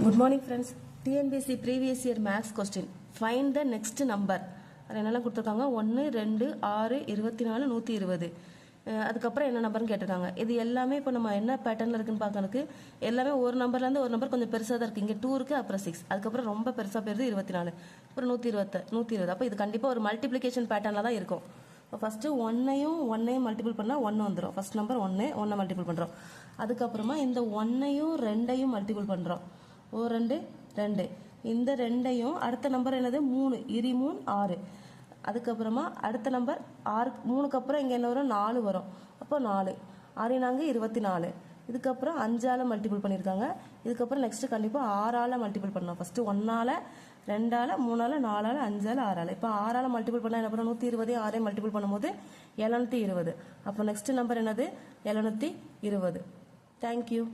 Good morning friends TNPSC previous year maths question find the next number அதில் என்னெல்லாம் கொடுத்துருக்காங்க? ஒன்று ரெண்டு ஆறு இருபத்தி நாலு நூற்றி இருபது அதுக்கப்புறம் என்ன நம்பர்னு கேட்டிருக்காங்க. இது எல்லாமே இப்போ நம்ம என்ன பேட்டர்னில் இருக்குன்னு பார்க்கறதுக்கு எல்லாமே ஒரு நம்பர்லேருந்து ஒரு நம்பர் கொஞ்சம் பெருசாக தான் இருக்குது இங்கே டூ இருக்குது அப்புறம் சிக்ஸ் அதுக்கப்புறம் ரொம்ப பெருசாக போயிருது இருபத்தி நாலு அப்புறம் நூற்றி இருபத்த நூற்றி இருபது. அப்போ இது கண்டிப்பாக ஒரு மல்டிப்ளிகேஷன் பேட்டர்னில் தான் இருக்கும். இப்போ ஃபஸ்ட்டு ஒன்னையும் ஒன்னையும் மல்டிபிள் பண்ணால் ஒன்று வந்துடும் ஃபஸ்ட் நம்பர் ஒன்று ஒன்றை மல்டிபிள் பண்ணுறோம் அதுக்கப்புறமா இந்த ஒன்னையும் ரெண்டையும் மல்டிபிள் பண்ணுறோம் ஓ ரெண்டு? ரெண்டு. இந்த ரெண்டையும் அடுத்த நம்பர் என்னது? மூணு. இரு மூணு ஆறு. அதுக்கப்புறமா அடுத்த நம்பர் ஆறு மூணுக்கு அப்புறம் இங்கே என்ன வரும்? நாலு வரும். அப்போ நாலு. ஆறு நாங்கள் இருபத்தி நாலு இதுக்கப்புறம் அஞ்சால் மல்டிபிள் பண்ணியிருக்காங்க இதுக்கப்புறம் நெக்ஸ்ட்டு கண்டிப்பாக ஆறால் மல்டிபிள் பண்ணோம் ஃபஸ்ட்டு ஒன்றால் ரெண்டால் மூணால் நாலால் அஞ்சால் ஆறால். இப்போ ஆறால் மல்டிபிள் பண்ணால் என்ன பண்ணுவோம் நூற்றி இருபது. ஆறே மல்டிபிள் பண்ணும்போது எழுநூற்றி இருபது. அப்போ நெக்ஸ்ட் நம்பர் என்னது? எழுநூற்றி இருபது. தேங்க்யூ